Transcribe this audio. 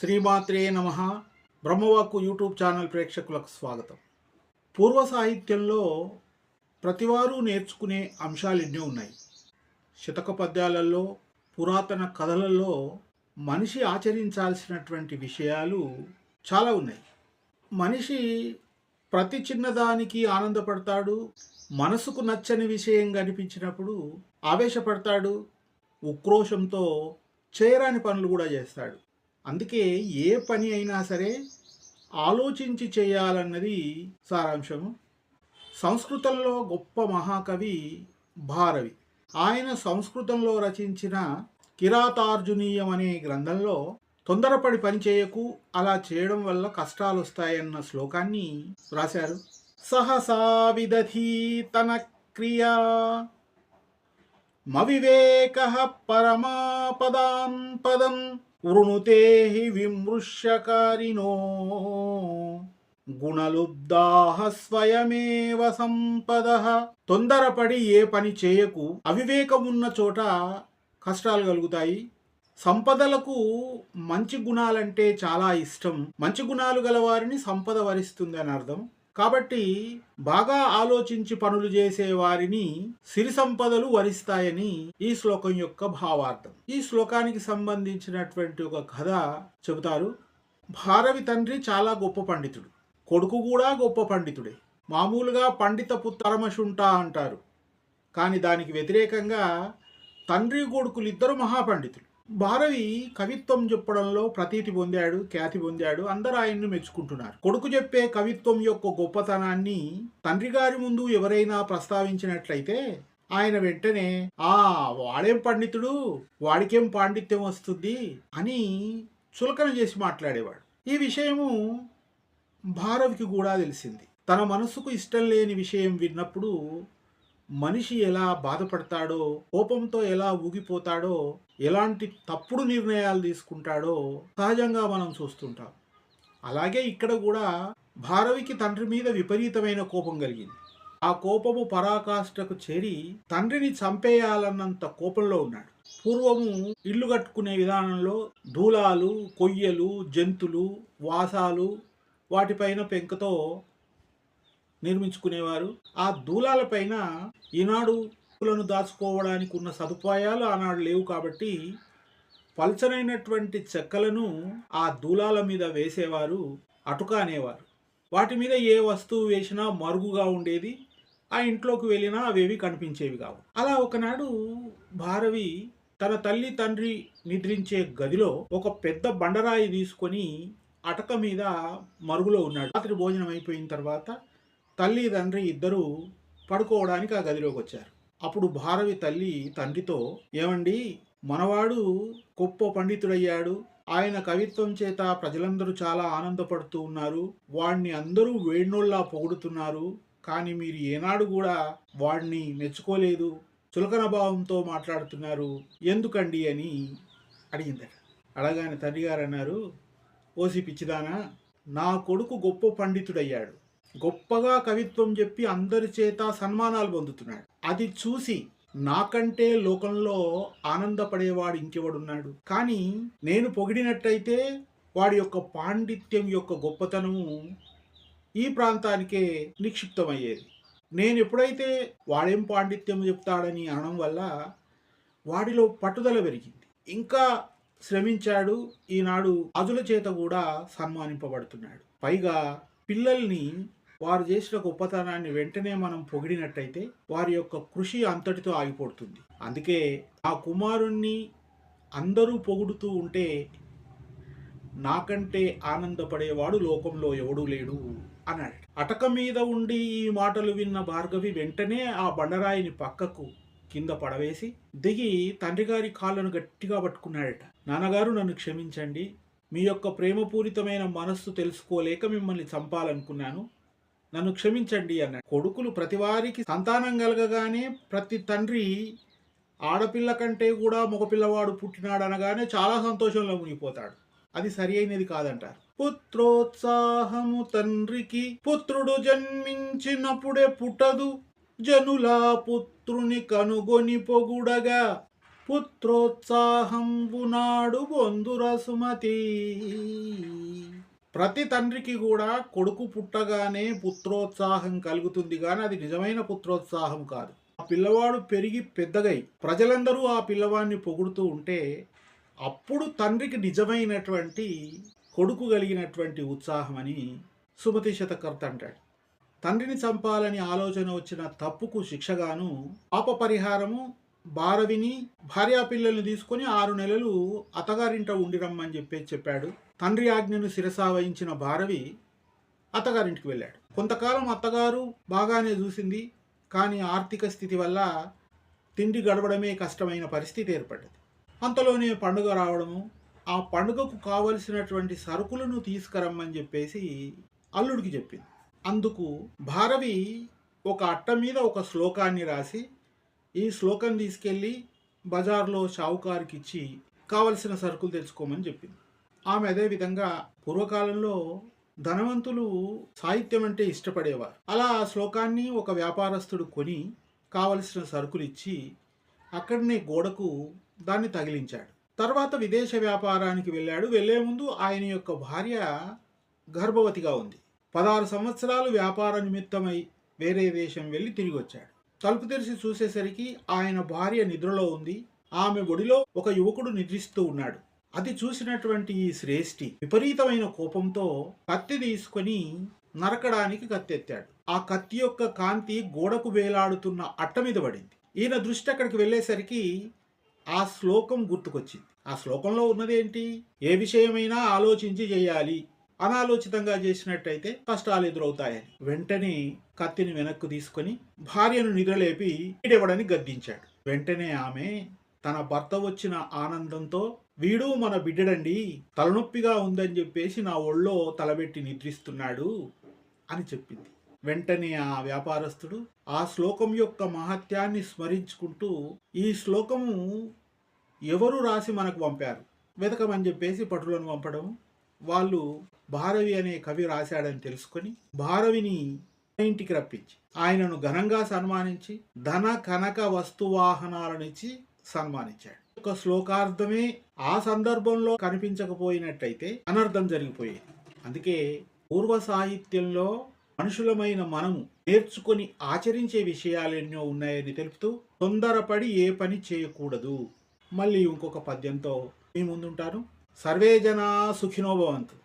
శ్రీమాత్రే నమ. బ్రహ్మవాక్కు YouTube channel ప్రేక్షకులకు స్వాగతం. పూర్వ సాహిత్యంలో ప్రతివారు నేర్చుకునే అంశాలు ఎన్నో ఉన్నాయి. శతక పద్యాలలో పురాతన కథలలో మనిషి ఆచరించాల్సినటువంటి విషయాలు చాలా ఉన్నాయి. మనిషి ప్రతి చిన్నదానికి ఆనందపడతాడు మనసుకు నచ్చని విషయం కనిపించినప్పుడు ఆవేశపడతాడు ఉక్రోషంతో చేయరాని పనులు కూడా చేస్తాడు. అందుకే ఏ పని అయినా సరే ఆలోచించి చేయాలన్నది సారాంశము. సంస్కృతంలో గొప్ప మహాకవి భారవి. ఆయన సంస్కృతంలో రచించిన కిరాతార్జునీయం అనే గ్రంథంలో తొందరపడి పని చేయకు అలా చేయడం వల్ల కష్టాలు వస్తాయన్న శ్లోకాన్ని రాశారు. సహసా విదధీ తన క్రియా మవివేక పరమాపదాం పదం వృణుతే హి విమృశ్యకారిణో. గుణలుబ్ధాహ స్వయమేవ సంపద. తొందరపడి ఏ పని చేయకు. అవివేకమున్న చోట కష్టాలు కలుగుతాయి. సంపదలకు మంచి గుణాలంటే చాలా ఇష్టం. మంచి గుణాలు గలవారిని సంపద వరిస్తుంది అని అర్థం కాబట్టి బాగా ఆలోచించి పనులు చేసే వారిని సిరి సంపదలు వరిస్తాయని ఈ శ్లోకం యొక్క భావార్థం. ఈ శ్లోకానికి సంబంధించినటువంటి ఒక కథ చెబుతారు. భారవి తండ్రి చాలా గొప్ప పండితుడు. కొడుకు కూడా గొప్ప పండితుడే. మామూలుగా పండిత పుత్తరమశుంటా అంటారు. కానీ దానికి వ్యతిరేకంగా తండ్రి కొడుకులు ఇద్దరు మహాపండితులు. భారవి కవిత్వం చెప్పడంలో ప్రతీతి పొందాడు ఖ్యాతి పొందాడు అందరూ ఆయన్ను మెచ్చుకుంటున్నారు. కొడుకు చెప్పే కవిత్వం యొక్క గొప్పతనాన్ని తండ్రి గారి ముందు ఎవరైనా ప్రస్తావించినట్లయితే ఆయన వెంటనే ఆ వాడేం పండితుడు? వాడికేం పాండిత్యం వస్తుంది? అని చులకన చేసి మాట్లాడేవాడు. ఈ విషయము భారవికి కూడా తెలిసింది. తన మనసుకు ఇష్టం లేని విషయం విన్నప్పుడు మనిషి ఎలా బాధపడతాడో కోపంతో ఎలా ఊగిపోతాడో ఎలాంటి తప్పుడు నిర్ణయాలు తీసుకుంటాడో సహజంగా మనం చూస్తుంటాం. అలాగే ఇక్కడ కూడా భారవికి తండ్రి మీద విపరీతమైన కోపం కలిగింది. ఆ కోపము పరాకాష్ఠకు చేరి తండ్రిని చంపేయాలన్నంత కోపంలో ఉన్నాడు. పూర్వము ఇల్లు కట్టుకునే విధానంలో దూలాలు కొయ్యలు జంతులు వాసాలు వాటిపైన పెంకతో నిర్మించుకునేవారు. ఆ దూలాలపైన ఈనాడు దాచుకోవడానికి ఉన్న సదుపాయాలు ఆనాడు లేవు కాబట్టి పల్చనైనటువంటి చెక్కలను ఆ దూలాల మీద వేసేవారు అటుక అనేవారు. వాటి మీద ఏ వస్తువు వేసినా మరుగుగా ఉండేది ఆ ఇంట్లోకి వెళ్ళినా అవేవి కనిపించేవి కావు. అలా ఒకనాడు భారవి తన తల్లి తండ్రి నిద్రించే గదిలో ఒక పెద్ద బండరాయి తీసుకొని అటక మీద మరుగులో ఉన్నాడు. రాత్రి భోజనం అయిపోయిన తర్వాత తల్లి తండ్రి ఇద్దరూ పడుకోవడానికి ఆ గదిలోకి వచ్చారు. అప్పుడు భారవి తల్లి తండ్రితో ఏమండి మనవాడు గొప్ప పండితుడయ్యాడు. ఆయన కవిత్వం చేత ప్రజలందరూ చాలా ఆనందపడుతూ ఉన్నారు. వాడిని అందరూ వేణోళ్ళ పొగుడుతున్నారు. కానీ మీరు ఏనాడు కూడా వాడిని మెచ్చుకోలేదు. చులకన భావంతో మాట్లాడుతున్నారు. ఎందుకండి అని అడిగిందట. అడగానే తండ్రి గారు అన్నారు ఓసి పిచ్చిదానా నా కొడుకు గొప్ప పండితుడయ్యాడు. గొప్పగా కవిత్వం చెప్పి అందరి చేత సన్మానాలు పొందుతున్నాడు. అది చూసి నాకంటే లోకంలో ఆనందపడేవాడు ఇంకెవడున్నాడు? కానీ నేను పొగిడినట్టయితే వాడి యొక్క పాండిత్యం యొక్క గొప్పతనము ఈ ప్రాంతానికే నిక్షిప్తమయ్యేది. నేను ఎప్పుడైతే వాడేం పాండిత్యం చెప్తాడని అనడం వల్ల వాడిలో పట్టుదల పెరిగింది. ఇంకా శ్రమించాడు. ఈనాడు అదుల చేత కూడా సన్మానింపబడుతున్నాడు. పైగా పిల్లల్ని వారు చేసిన గొప్పతనాన్ని వెంటనే మనం పొగిడినట్టయితే వారి యొక్క కృషి అంతటితో ఆగిపోతుంది. అందుకే ఆ కుమారుణ్ణి అందరూ పొగుడుతూ ఉంటే నాకంటే ఆనందపడేవాడు లోకంలో ఎవడూ లేడు అన్నాడు అటక మీద ఉండి ఈ మాటలు విన్న భార్గవి వెంటనే ఆ బండరాయిని పక్కకు కింద పడవేసి దిగి తండ్రి గారి కాళ్ళను గట్టిగా పట్టుకున్నాడట. నాన్నగారు నన్ను క్షమించండి. మీ యొక్క ప్రేమపూరితమైన మనస్సు తెలుసుకోలేక మిమ్మల్ని చంపాలనుకున్నాను. నన్ను క్షమించండి అన్నాడు. కొడుకులు ప్రతివారికి సంతానం కలగగానే ప్రతి తండ్రి ఆడపిల్ల కంటే కూడా మగపిల్లవాడు పుట్టినాడు అనగానే చాలా సంతోషంలో మునిగిపోతాడు. అది సరి అయినది కాదంటారు. పుత్రోత్సాహము తండ్రికి పుత్రుడు జన్మించినప్పుడే పుట్టదు. జనులా పుత్రుని కనుగొని పొగుడగా పుత్రోత్సాహంబునాడు బొందుర సుమతి. ప్రతి తండ్రికి కూడా కొడుకు పుట్టగానే పుత్రోత్సాహం కలుగుతుంది కానీ అది నిజమైన పుత్రోత్సాహం కాదు. ఆ పిల్లవాడు పెరిగి పెద్దగై ప్రజలందరూ ఆ పిల్లవాడిని పొగుడుతూ ఉంటే అప్పుడు తండ్రికి నిజమైనటువంటి కొడుకు కలిగినటువంటి ఉత్సాహం అని సుమతి శతకర్త అంటాడు. తండ్రిని చంపాలని ఆలోచన వచ్చిన తప్పుకు శిక్షగాను పాప పరిహారము భారవిని భార్యాపిల్లల్ని తీసుకొని ఆరు నెలలు అత్తగారింట ఉండిరమ్మని చెప్పేసి చెప్పాడు. తండ్రి ఆజ్ఞను శిరసావహించిన భారవి అత్తగారింటికి వెళ్ళాడు. కొంతకాలం అత్తగారు బాగానే చూసింది కానీ ఆర్థిక స్థితి వల్ల తిండి గడవడమే కష్టమైన పరిస్థితి ఏర్పడ్డది. అంతలోనే పండుగ రావడము ఆ పండుగకు కావలసినటువంటి సరుకులను తీసుకురమ్మని చెప్పేసి అల్లుడికి చెప్పింది. అందుకు భారవి ఒక అట్ట మీద ఒక శ్లోకాన్ని రాసి ఈ శ్లోకం తీసుకెళ్ళి బజార్లో షావుకారుకి ఇచ్చి కావలసిన సరుకులు తెచ్చుకోమని చెప్పింది. ఆమె అదే విధంగా పూర్వకాలంలో ధనవంతులు సాహిత్యం అంటే ఇష్టపడేవారు. అలా ఆ శ్లోకాన్ని ఒక వ్యాపారస్తుడు కొని కావలసిన సరుకులు ఇచ్చి అక్కడనే గోడకు దాన్ని తగిలించాడు. తర్వాత విదేశ వ్యాపారానికి వెళ్ళాడు. వెళ్ళే ముందు ఆయన యొక్క భార్య గర్భవతిగా ఉంది. పదహారు సంవత్సరాలు వ్యాపార నిమిత్తమై వేరే దేశం వెళ్ళి తిరిగి వచ్చాడు. తలుపు తెరిచి చూసేసరికి ఆయన భార్య నిద్రలో ఉంది. ఆమె ఒడిలో ఒక యువకుడు నిద్రిస్తూ ఉన్నాడు. అది చూసినటువంటి ఈ శ్రేష్ఠి విపరీతమైన కోపంతో కత్తి తీసుకొని నరకడానికి కత్తెత్తాడు. ఆ కత్తి యొక్క కాంతి గోడకు వేలాడుతున్న అట్ట మీద పడింది. ఈయన దృష్టి అక్కడికి వెళ్ళేసరికి ఆ శ్లోకం గుర్తుకొచ్చింది. ఆ శ్లోకంలో ఉన్నదేంటి? ఏ విషయమైనా ఆలోచించి చేయాలి. అనాలోచితంగా చేసినట్టయితే కష్టాలు ఎదురవుతాయని. వెంటనే కత్తిని వెనక్కు తీసుకొని భార్యను నిద్రలేపి ఈడెవడని గద్దించాడు. వెంటనే ఆమె తన భర్త వచ్చిన ఆనందంతో వీడు మన బిడ్డడండి తలనొప్పిగా ఉందని చెప్పేసి నా ఒళ్ళో తలబెట్టి నిద్రిస్తున్నాడు అని చెప్పింది. వెంటనే ఆ వ్యాపారస్తుడు ఆ శ్లోకం యొక్క మహత్యాన్ని స్మరించుకుంటూ ఈ శ్లోకము ఎవరు రాసి మనకు పంపారు? వెతకమని చెప్పేసి పటులను పంపడం. వాళ్ళు భారవి అనే కవి రాశాడని తెలుసుకొని భారవిని ఇంటికి రప్పించి ఆయనను ఘనంగా సన్మానించి ధన కనక వస్తువాహనాలనిచ్చి సన్మానించాడు. ఒక శ్లోకార్థమే ఆ సందర్భంలో కనిపించకపోయినట్టయితే అనర్థం జరిగిపోయేది. అందుకే పూర్వ సాహిత్యంలో మనుషులమైన మనము నేర్చుకొని ఆచరించే విషయాలు ఎన్నో ఉన్నాయని తెలుపుతూ తొందరపడి ఏ పని చేయకూడదు. మళ్ళీ ఇంకొక పద్యంతో మీ ముందుంటాను. సర్వే జనా సుఖినోభవంతు